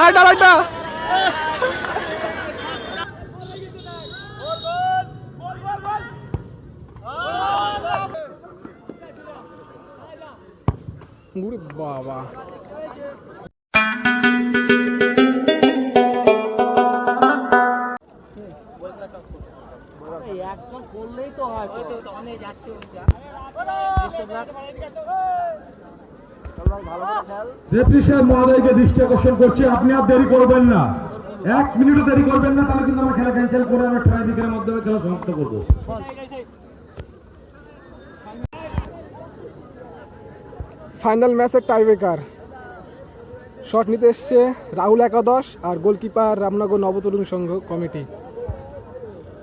আরেকটা ওরে বাবা। একদম করলেই তো হয় যাচ্ছে সাহেব মহোদয়কে দৃষ্টি আকর্ষণ করছি আপনি আর দেরি করবেন না। এক মিনিটও দেরি করবেন না তাহলে কিন্তু আমরা খেলা ক্যান্সেল করে আমরা ট্রাই দিকের মাধ্যমে খেলা সমাপ্ত করব। ফাইনাল ম্যাচের টাইব্রেকার শট নিতে এসছে রাহুল একাদশ আর গোলকিপার রামনগর নবতরুণ সংঘ কমিটি।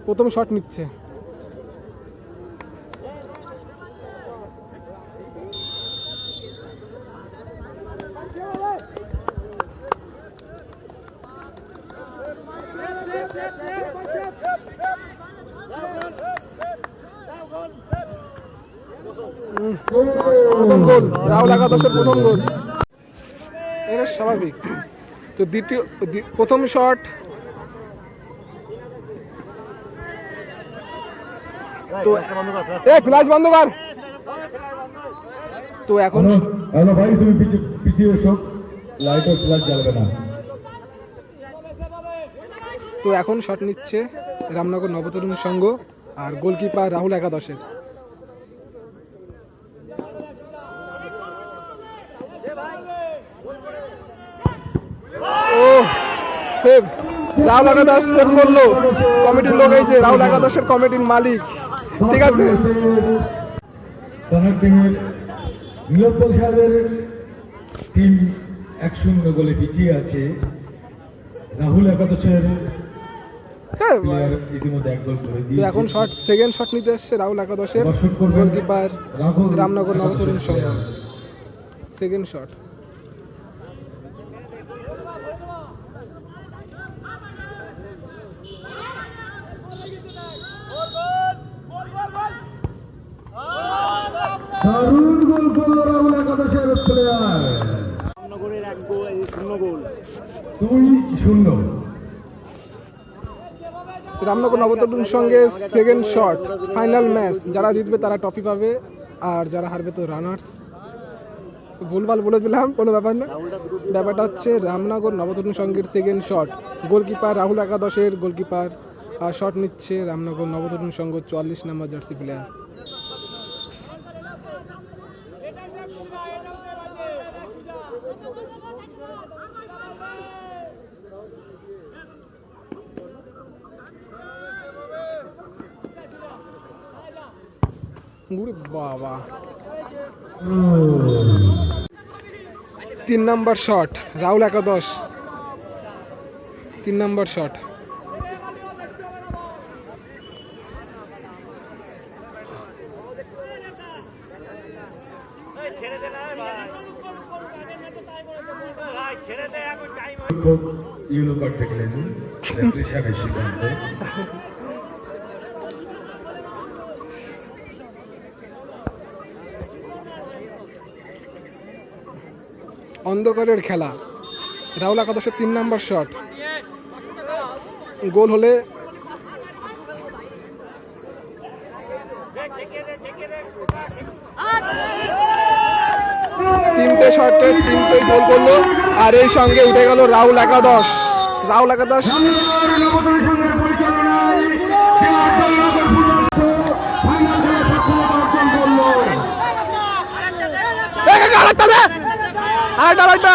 প্রথম শট নিচ্ছে। স্বাভাবিক। তো দ্বিতীয় প্রথম শট তো এ ফ্ল্যাশ বন্ধ কর। তো এখন ভাই, তুমি পিছিয়ে এসো। লাইট আর জ্বালবে না। তো এখন শট নিচ্ছে রামনগর নবতরুণ সংঘ আর গোলকিপার রাহুল একাদশের। ও সেভ রাহুল একাদশ সেভ করল। কমিটির লোক এই যে রাহুল একাদশের কমিটির মালিক। ঠিক আছে? সাহেবের টিম এক শূন্য গোলে পিছিয়ে আছে। রাহুল একাদশের এখন শট সেকেন্ড শট নিতে এসছে রাহুল একাদশের goalkeeper Ramnagar Nabatarun player। Second shot দারুণ গোল করল রাহুল একাদশের প্লেয়ার রামনগরের এক গোল শূন্য গোল দুই শূন্য। রামনগর নবতরুণ সঙ্গে সেকেন্ড শট ফাইনাল ম্যাচ যারা জিতবে তারা ট্রফি পাবে, আর যারা হারবে তো রানার্স ভুলভাল বলে দিলাম, কোনো ব্যাপার না। ব্যাপারটা হচ্ছে রামনগর নবতরুণ সঙ্গের সেকেন্ড শট গোলকিপার রাহুল একাদশের গোলকিপার শট নিচ্ছে রামনগর নবতরুণ সংঘ চুয়াল্লিশ নম্বর জার্সি প্লেয়ার ওরে বাবা। তিন নাম্বার শট রাহুল একাদশ। তিন নাম্বার শট। ইউলো কার্ড দেখলেন রেফারি সাহেবের সিদ্ধান্ত। অন্ধকারের খেলা। রাহুল একাদশের তিন নাম্বার শট গোল হলে তিনটে শটে তিনটে গোল করল। আর এই সঙ্গে উঠে গেল রাহুল একাদশ। রাহুল একাদশ আরেকটা! আরেকটা আরেকটা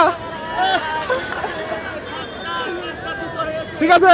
ঠিক আছে